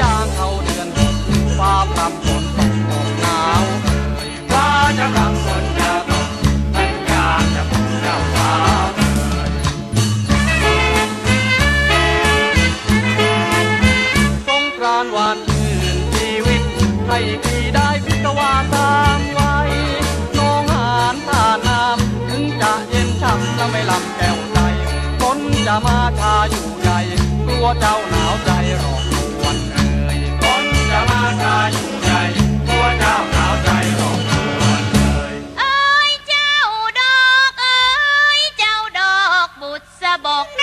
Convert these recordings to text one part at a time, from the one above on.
ยางเข้าเดือนฟ้าปรำฝนตกหนาวฟ้าจะรับฝนจะตกทันยางจะตกเจ้าฟ้าสงกรานต์วันอื่นชีวิตให้พีได้พิศวาสตามไว้น้องหานท่าน้ำถึงจะเย็นช่ำจะไม่ลำแก้วใจฝนจะมาชาอยู่ใหญ่กลัวเจ้าหนาวใจรอ boca.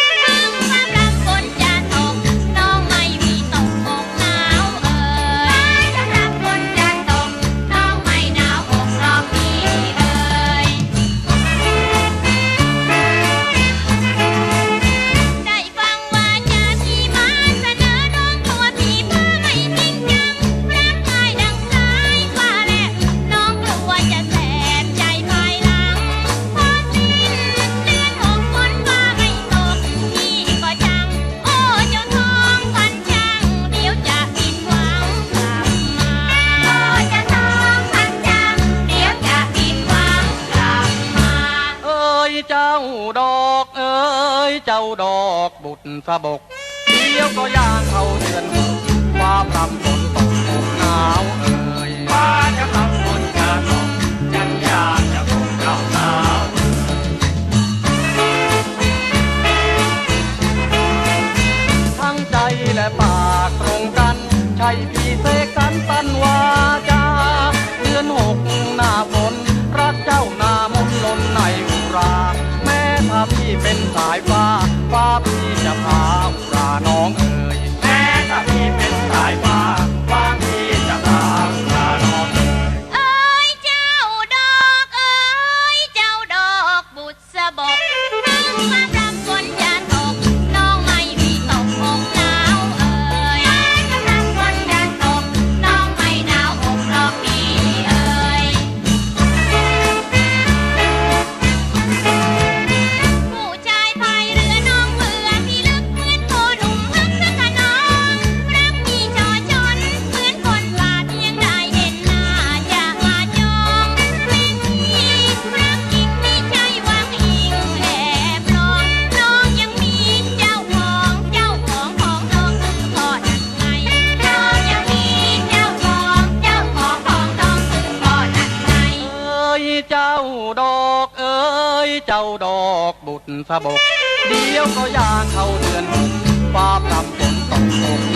เจ้าดอกบุตรสะบกเดียวก็ย่างเข้าเดือนความรำฝนตกหนาวเอ สะบก เดียวก็ยาเข้าเดือนฟ้าพรำฝนตกตก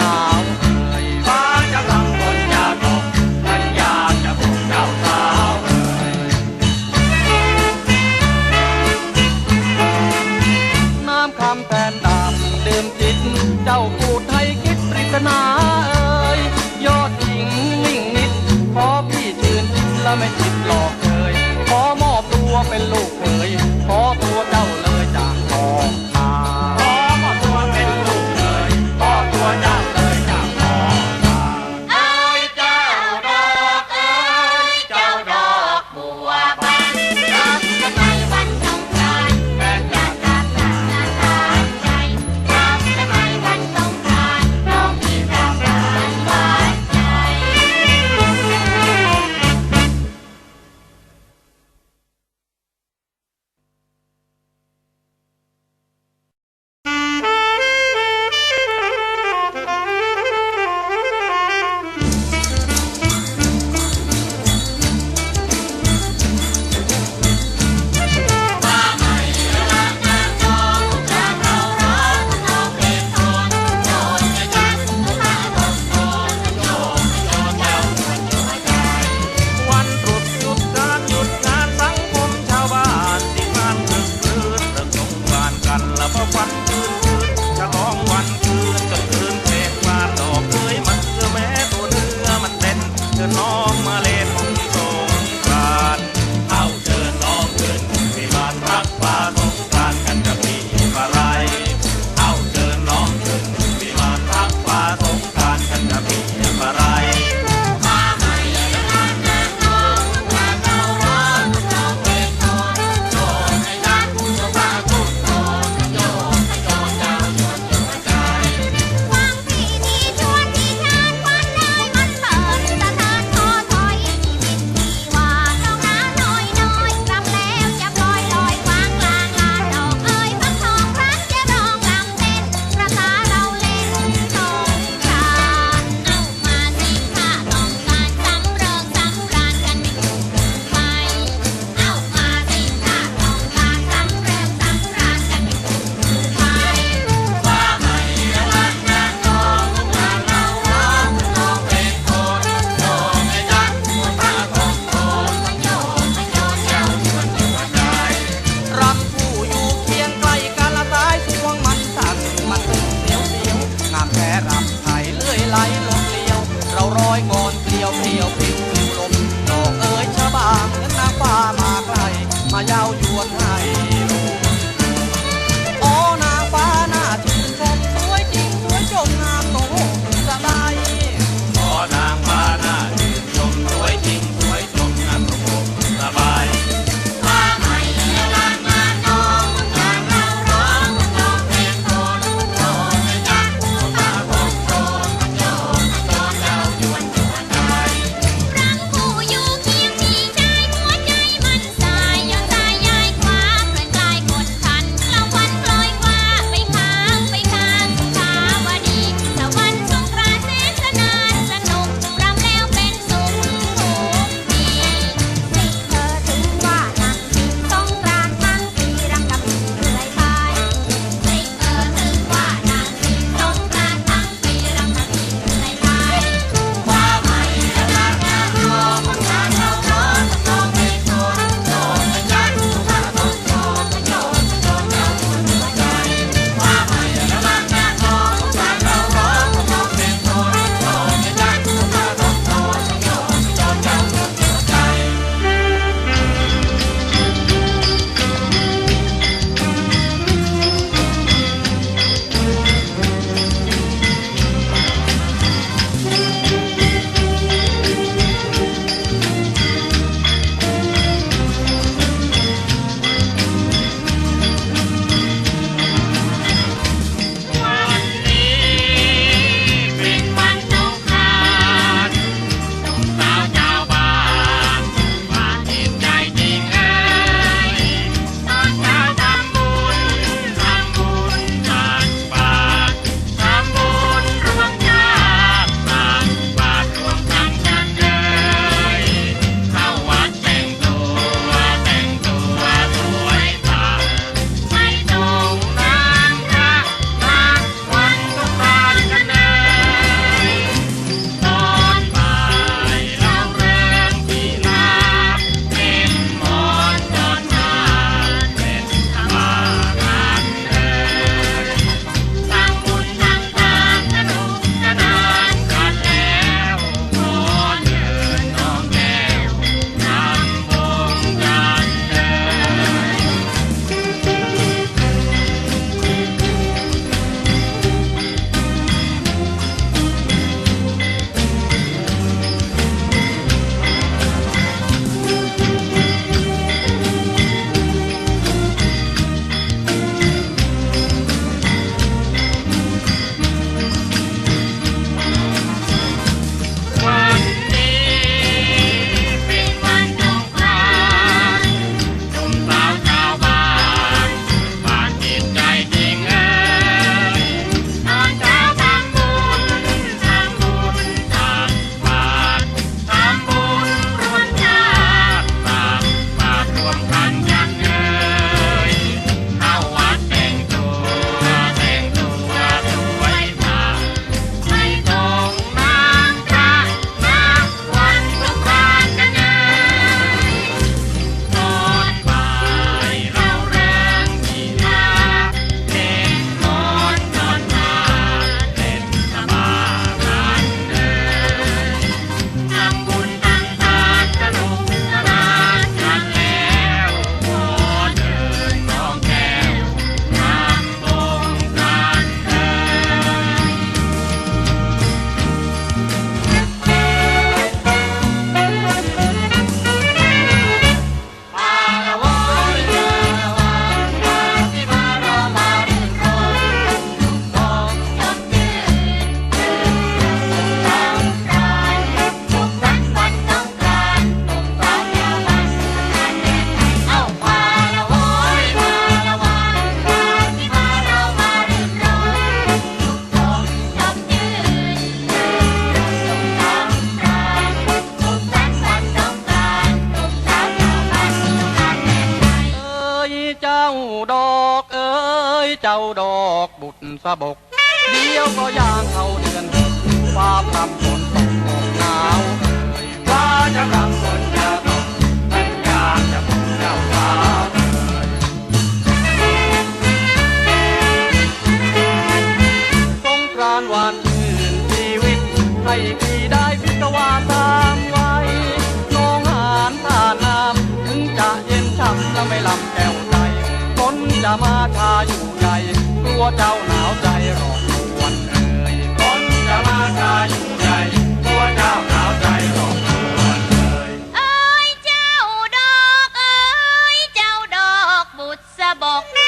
างเข้าเดือนฟ้าพรำฝนตกลมหนาวฟ้าจะพรำฝนจะตกทันยามจะพงเจ้าฟ้าสงกรานต์หวานชื่นชีวิตให้พี่ได้พิศวาสามไว้น้องหานท่าน้ำถึงจะเย็นช้ำและไม่ลำแก้วใจฝนจะมาชาอยู่ใหญ่กลัวเจ้า bọt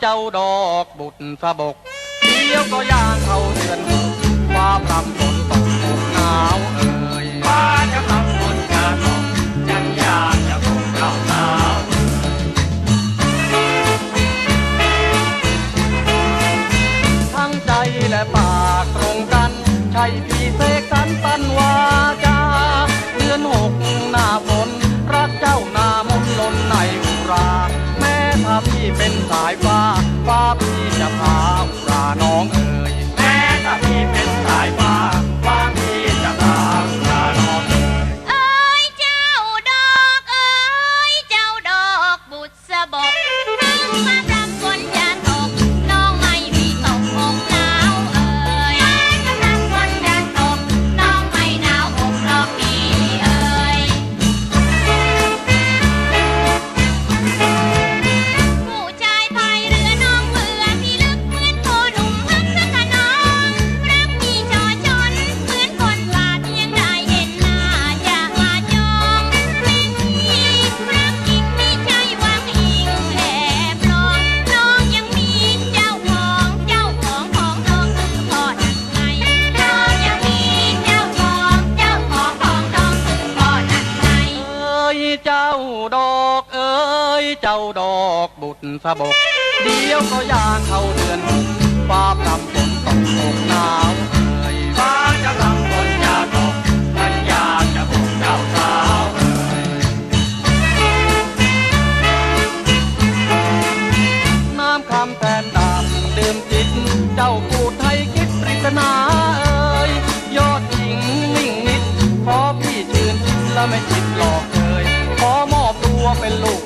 เจ้าดอกบุตรสะบกเดี๋ยวก็ย่างเข้าเดือนหกฟ้าพรำฝนตกหนาวเอ่ยฟ้าจะพรำฝนจะตกยังยากจะคงเข้าหนาวทั้งใจและปากตรงกันใช่าดอกบุตรสะบก เดียวก็ยาเข้าเดือนหกฟ้าพรำฝนตกตกหนาวเอ่ยฟ้าจะรำฝนยาตกมันยาจะบกเจ้าสาวเอ่ยน้ำคำแทนดาบดื่มจิต เจ้าพูดไทยคิดปริศนาเอ่ยยอดหญิงนิ่งนิด ขอพี่ชื่นและไม่จิตหลอกเคยขอมอบตัวเป็นลูก